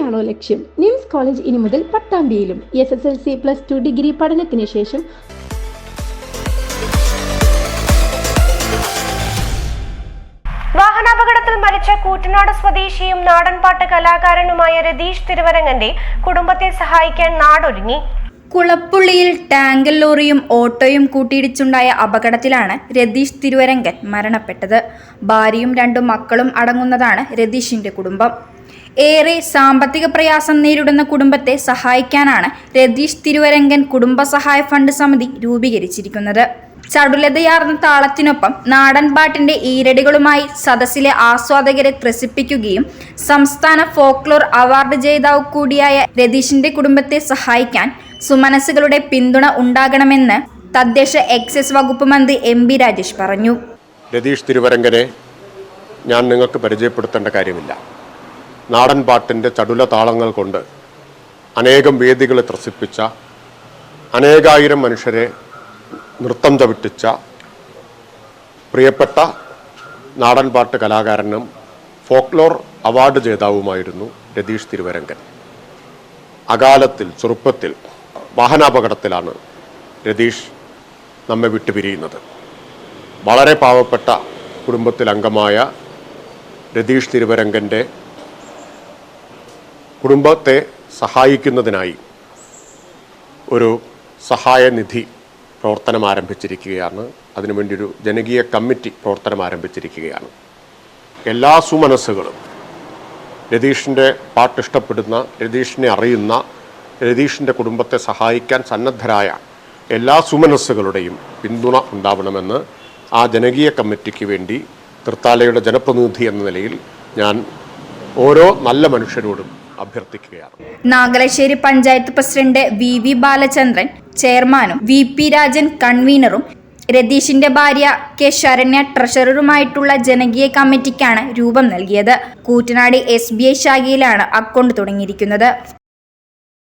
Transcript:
തന്നെയാണോ ലക്ഷ്യം? Nymphs college ഇനി മുതൽ പട്ടാമ്പിയിലും S S L C plus two degree പഠനത്തിന് ശേഷം വാഹനാപകടത്തിൽ മരിച്ച കൂറ്റനാട് സ്വദേശിയും നാടൻപാട്ട് കലാകാരനുമായ രതീഷ് തിരുവരങ്ങന്റെ കുടുംബത്തെ സഹായിക്കാൻ നാടൊരുങ്ങി. കുളപ്പുള്ളിയിൽ ടാങ്കർ ലോറിയും ഓട്ടോയും കൂട്ടിയിടിച്ചുണ്ടായ അപകടത്തിലാണ് രതീഷ് തിരുവരങ്കൻ മരണപ്പെട്ടത്. ഭാര്യയും രണ്ടു മക്കളും അടങ്ങുന്നതാണ് രതീഷിന്റെ കുടുംബം. ഏറെ സാമ്പത്തിക പ്രയാസം നേരിടുന്ന കുടുംബത്തെ സഹായിക്കാനാണ് രതീഷ് തിരുവരങ്കൻ കുടുംബസഹായ ഫണ്ട് സമിതി രൂപീകരിച്ചിരിക്കുന്നത്. ചടുലതയാർന്ന താളത്തിനൊപ്പം നാടൻപാട്ടിന്റെ ഈരടികളുമായി സദസ്സിലെ ആസ്വാദകരെ ത്രസിപ്പിക്കുകയും സംസ്ഥാന ഫോക്ലോർ അവാർഡ് ജേതാവ് കൂടിയായ രതീഷിന്റെ കുടുംബത്തെ സഹായിക്കാൻ സുമനസ്സുകളുടെ പിന്തുണ ഉണ്ടാകണമെന്ന് തദ്ദേശ എക്സൈസ് വകുപ്പ് മന്ത്രി എം ബി രാജേഷ് പറഞ്ഞു. രതീഷ് തിരുവരങ്കനെ ഞാൻ നിങ്ങൾക്ക് പരിചയപ്പെടുത്തേണ്ട കാര്യമില്ല. നാടൻ പാട്ടിന്റെ ചടുല താളങ്ങൾ കൊണ്ട് അനേകം വേദികളെ ത്രസിപ്പിച്ച അനേകായിരം മനുഷ്യരെ നൃത്തം ചവിട്ടിച്ച പ്രിയപ്പെട്ട നാടൻപാട്ട് കലാകാരനും ഫോക്ലോർ അവാർഡ് ജേതാവുമായിരുന്നു രതീഷ് തിരുവരങ്കൻ. അകാലത്തിൽ ചെറുപ്പത്തിൽ വാഹനാപകടത്തിലാണ് രതീഷ് നമ്മെ വിട്ടുപിരിയുന്നത്. വളരെ പാവപ്പെട്ട കുടുംബത്തിൽ അംഗമായ രതീഷ് തിരുവരങ്കന്റെ കുടുംബത്തെ സഹായിക്കുന്നതിനായി ഒരു സഹായനിധി പ്രവർത്തനം ആരംഭിച്ചിരിക്കുകയാണ്. അതിനുവേണ്ടി ഒരു ജനകീയ കമ്മിറ്റി പ്രവർത്തനം ആരംഭിച്ചിരിക്കുകയാണ്. എല്ലാ സുമനസ്സുകളും രതീഷിന്റെ പാട്ട് ഇഷ്ടപ്പെടുന്ന രതീഷിനെ അറിയുന്ന രതീഷിന്റെ കുടുംബത്തെ സഹായിക്കാൻ സന്നദ്ധരായ എല്ലാ സുമനസ്സുകളുടെയും പിന്തുണ ഉണ്ടാവണമെന്ന് ആ ജനകീയ കമ്മിറ്റിക്ക് വേണ്ടി തൃത്താലയുടെ ജനപ്രതിനിധി എന്ന നിലയിൽ ഞാൻ ഓരോ നല്ല മനുഷ്യരോടും അഭ്യർത്ഥിക്കുകയാണ്. Nagalassery panchayat president V V Balachandran ചെയർമാനും വി പി രാജൻ കൺവീനറും രതീഷിന്റെ ഭാര്യ കെ ശരണ്യ ട്രഷററുമായിട്ടുള്ള ജനകീയ കമ്മിറ്റിക്കാണ് രൂപം നൽകിയത്. കൂറ്റനാട് എസ് ബി ഐ ശാഖയിലാണ് അക്കൗണ്ട് തുടങ്ങിയിരിക്കുന്നത്.